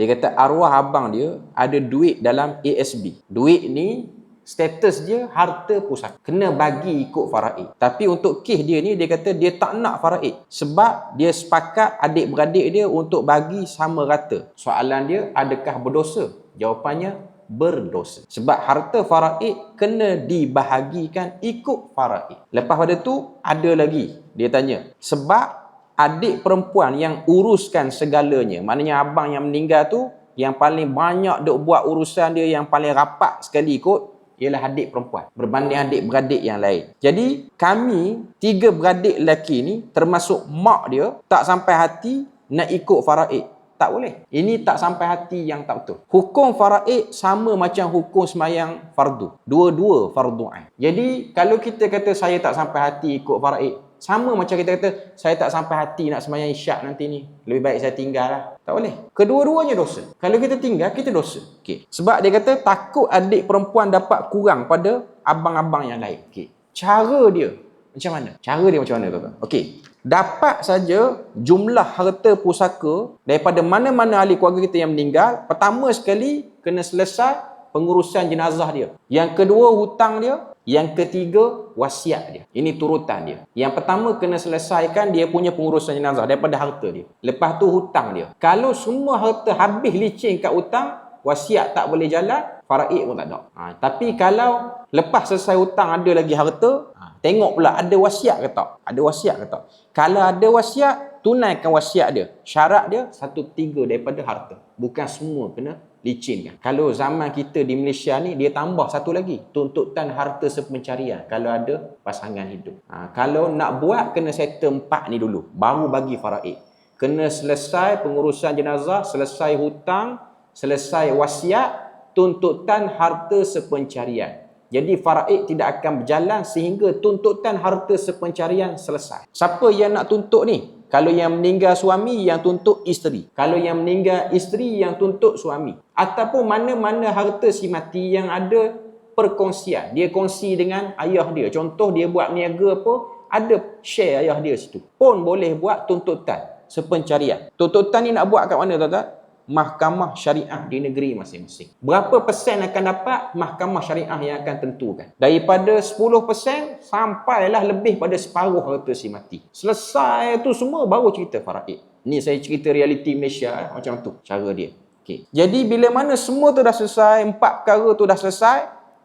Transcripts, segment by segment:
Dia kata arwah abang dia ada duit dalam ASB. Duit ni status dia harta pusaka. Kena bagi ikut faraid. Tapi untuk kes dia ni dia kata dia tak nak faraid. Sebab dia sepakat adik-beradik dia untuk bagi sama rata. Soalan dia adakah berdosa? Jawapannya berdosa. Sebab harta faraid kena dibahagikan ikut faraid. Lepas pada tu ada lagi dia tanya. Sebab adik perempuan yang uruskan segalanya. Maknanya abang yang meninggal tu yang paling banyak duk buat urusan dia yang paling rapat sekali ikut ialah adik perempuan berbanding adik-beradik yang lain. Jadi kami tiga beradik lelaki ni termasuk mak dia tak sampai hati nak ikut faraid. Tak boleh. Ini tak sampai hati yang tak betul. Hukum faraid sama macam hukum semayang fardu. Dua-dua fardu ain. Jadi kalau kita kata saya tak sampai hati ikut faraid, sama macam kita kata, saya tak sampai hati nak semayang isyak nanti ni. Lebih baik saya tinggal lah. Tak boleh. Kedua-duanya dosa. Kalau kita tinggal, kita dosa. Okay. Sebab dia kata, takut adik perempuan dapat kurang pada abang-abang yang lain. Okay. Cara dia, macam mana? Cara dia macam mana, tuan-tuan? Okey. Dapat saja jumlah harta pusaka daripada mana-mana ahli keluarga kita yang meninggal. Pertama sekali, kena selesai pengurusan jenazah dia. Yang kedua, hutang dia. Yang ketiga, wasiat dia. Ini turutan dia. Yang pertama, kena selesaikan dia punya pengurusan jenazah daripada harta dia. Lepas tu, hutang dia. Kalau semua harta habis licin kat hutang, wasiat tak boleh jalan, faraid pun tak ada. Ha, tapi kalau lepas selesai hutang ada lagi harta, ha, tengok pula ada wasiat ke tak? Ada wasiat ke tak? Kalau ada wasiat, tunaikan wasiat dia. Syarat dia, satu tiga daripada harta. Bukan semua kena licin kan. Kalau zaman kita di Malaysia ni dia tambah satu lagi tuntutan harta sepencarian kalau ada pasangan hidup. Ha, kalau nak buat kena settle empat ni dulu baru bagi faraid. Kena selesai pengurusan jenazah, selesai hutang, selesai wasiat, tuntutan harta sepencarian. Jadi faraid tidak akan berjalan sehingga tuntutan harta sepencarian selesai. Siapa yang nak tuntut ni? Kalau yang meninggal suami yang tuntut isteri. Kalau yang meninggal isteri yang tuntut suami. Ataupun mana-mana harta si mati yang ada perkongsian. Dia kongsi dengan ayah dia. Contoh dia buat niaga apa, ada share ayah dia situ. Pun boleh buat tuntutan sepencarian. Tuntutan ni nak buat kat mana tuan-tuan? Mahkamah syariah di negeri masing-masing. Berapa persen akan dapat mahkamah syariah yang akan tentukan. Daripada 10% sampailah lebih pada separuh harta si mati. Selesai tu semua baru cerita faraid. Ni saya cerita realiti Malaysia eh, macam tu cara dia. Okay. Jadi bila mana semua tu dah selesai, empat perkara tu dah selesai,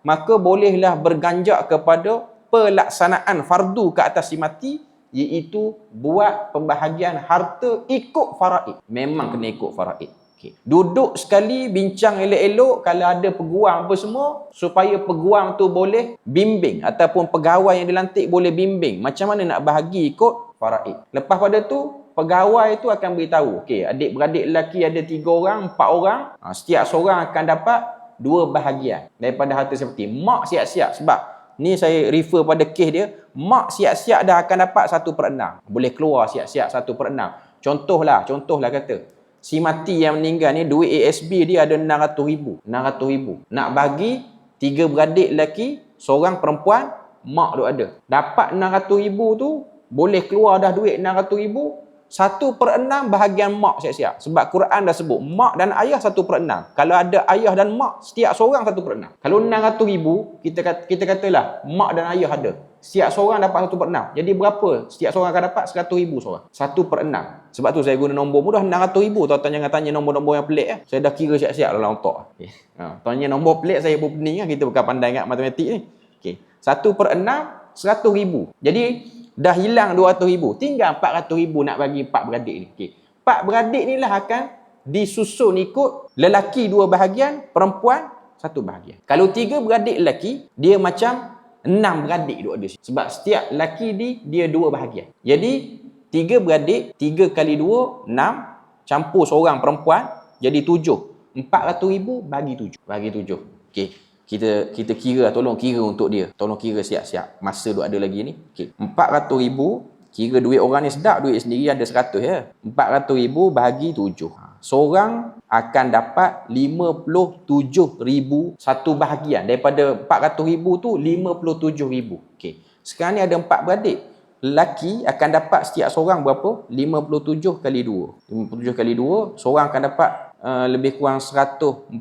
maka bolehlah berganjak kepada pelaksanaan fardu ke atas si mati iaitu buat pembahagian harta ikut faraid. Memang kena ikut faraid. Okay. Duduk sekali bincang elok-elok kalau ada peguam apa semua supaya peguam tu boleh bimbing ataupun pegawai yang dilantik boleh bimbing macam mana nak bahagi ikut faraid. Lepas pada tu pegawai tu akan beritahu okey adik-beradik lelaki ada tiga orang, empat orang, ha, setiap seorang akan dapat dua bahagian daripada harta seperti mak siap-siap sebab ni saya refer pada kes dia mak siap-siap dah akan dapat satu per enam boleh keluar siap-siap satu per enam contohlah contohlah kata si mati yang meninggal ni duit ASB dia ada 600 ribu. 600 ribu. Nak bagi tiga beradik lelaki seorang perempuan mak tu ada. Dapat 600 ribu tu boleh keluar dah duit 600 ribu satu per enam bahagian mak siap-siap. Sebab Quran dah sebut, mak dan ayah satu per enam. Kalau ada ayah dan mak, setiap seorang satu per enam. Kalau enam ratus ribu, kita, kata, kita katalah mak dan ayah ada. Setiap seorang dapat satu per enam. Jadi berapa setiap seorang akan dapat? Seratus ribu seorang. Satu per enam. Sebab tu saya guna nombor mudah, enam ratus ribu. Tuan-tuan jangan tanya nombor-nombor yang pelik. Eh. Saya dah kira siap-siap dalam otak. Okay. Ha, tanya nombor pelik, saya pun pening. Kan? Kita bukan pandai ingat matematik ni. Okay. Satu per enam, seratus ribu. Jadi, dah hilang 200 ribu. Tinggal 400 ribu nak bagi empat beradik ni. Okay. empat beradik ni lah akan disusun ikut lelaki dua bahagian perempuan satu bahagian. Kalau tiga beradik lelaki dia macam enam beradik duk ada. Sebab setiap lelaki ni dia dua bahagian. Jadi tiga beradik tiga kali dua enam. Campur seorang perempuan jadi tujuh. Empat ratus ribu bagi tujuh. Bagi tujuh. Okay kita kita kira tolong kira untuk dia. Tolong kira siap-siap. Masa duk ada lagi ni okey. 400 ribu kira duit orang ni sedap duit sendiri ada 100 ya. 400 ribu bahagi 7 ha, seorang akan dapat 57 ribu satu bahagian. Daripada 400 ribu tu 57 ribu. Okey. Sekarang ni ada empat beradik. Lelaki akan dapat setiap seorang berapa? 57 kali 2. 57 kali 2, seorang akan dapat uh, lebih kurang 114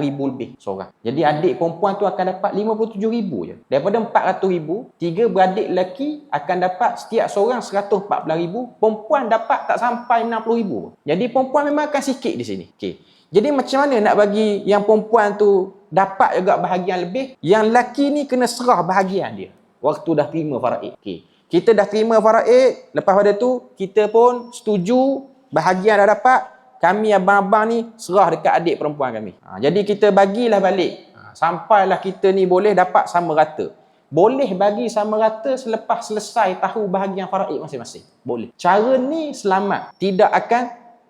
ribu lebih seorang. Jadi adik perempuan tu akan dapat 57 ribu je. Daripada 400 ribu, tiga beradik lelaki akan dapat setiap seorang 114 ribu, perempuan dapat tak sampai 60 ribu. Jadi perempuan memang akan sikit di sini. Okay. Jadi macam mana nak bagi yang perempuan tu dapat juga bahagian lebih, yang lelaki ni kena serah bahagian dia waktu dah terima faraid. Okay. Kita dah terima faraid, lepas pada tu kita pun setuju bahagian dah dapat, kami abang-abang ni serah dekat adik perempuan kami. Ha, jadi kita bagilah balik. Ha, sampailah kita ni boleh dapat sama rata. Boleh bagi sama rata selepas selesai tahu bahagian faraid masing-masing. Boleh. Cara ni selamat. Tidak akan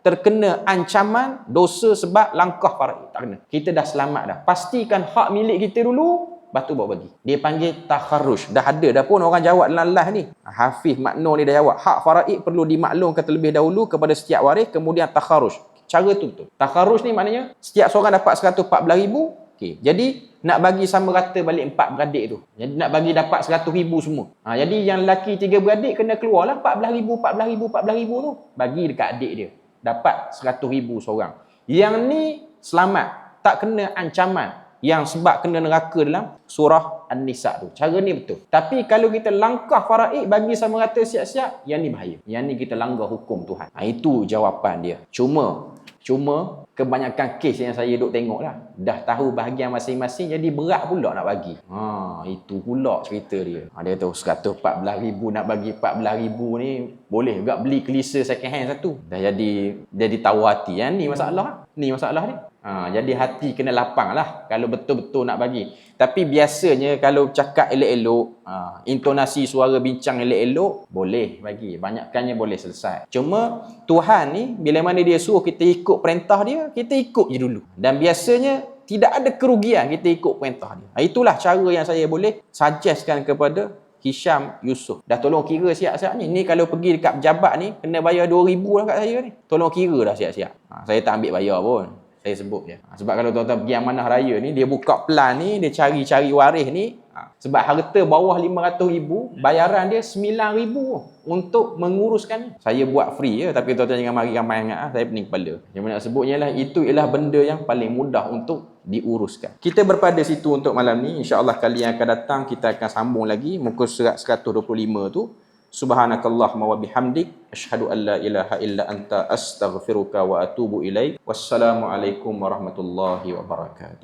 terkena ancaman dosa sebab langkah faraid. Tak kena. Kita dah selamat dah. Pastikan hak milik kita dulu, Lepas tu bawa bagi. Dia panggil takharush. Dah ada dah pun orang jawab dalam live ni. Hafiz makno ni dah jawab. Hak faraid perlu dimaklumkan terlebih dahulu kepada setiap waris. Kemudian takharush. Cara tu betul. Takharush ni maknanya setiap seorang dapat 114 ribu. Okay. Jadi nak bagi sama rata balik empat beradik tu. Jadi nak bagi dapat 100 ribu semua. Ha, jadi yang lelaki tiga beradik kena keluar lah 14 ribu, 14 ribu, 14 ribu tu. Bagi dekat adik dia. Dapat 100 ribu seorang. Yang ni selamat. Tak kena ancaman yang sebab kena neraka dalam surah An-Nisa tu. Cara ni betul. Tapi kalau kita langkah faraid bagi sama rata siap-siap, yang ni bahaya. Yang ni kita langgar hukum Tuhan. Ha, itu jawapan dia. Cuma, cuma kebanyakan kes yang saya duk tengok lah. Dah tahu bahagian masing-masing, jadi berat pula nak bagi. Ha, itu pula cerita dia. Ha, dia 114 ribu nak bagi 14 ribu ni, boleh juga beli kelisa second hand satu. Dah jadi jadi tahu hati. Yang ni masalah. Ni masalah ni. Ha, jadi hati kena lapang lah kalau betul-betul nak bagi. Tapi biasanya kalau cakap elok-elok, ha, intonasi suara bincang elok-elok, boleh bagi. Banyakkannya boleh selesai. Cuma Tuhan ni, bila mana dia suruh kita ikut perintah dia, kita ikut je dulu. Dan biasanya tidak ada kerugian kita ikut perintah dia. Ha, itulah cara yang saya boleh suggestkan kepada Hisham Yusof. Dah tolong kira siap-siap ni. Ni kalau pergi dekat pejabat ni, kena bayar RM2,000 lah kat saya ni. Tolong kira dah siap-siap. Ha, saya tak ambil bayar pun saya sebut je. Ha, sebab kalau tuan-tuan pergi amanah raya ni, dia buka plan ni, dia cari-cari waris ni. Ha, sebab harta bawah RM500,000, bayaran dia RM9,000 untuk menguruskan. Saya buat free je, tapi tuan-tuan jangan mari ramai ingat. Ha, saya pening kepala. Yang nak sebutnya lah, itu ialah benda yang paling mudah untuk diuruskan. Kita berpada situ untuk malam ni. InsyaAllah kali yang akan datang, kita akan sambung lagi. Muka surat 125 tu. Subhanakallahumma wa bihamdik asyhadu an la ilaha illa anta astaghfiruka wa atubu ilaik. Wassalamualaikum warahmatullahi wabarakatuh.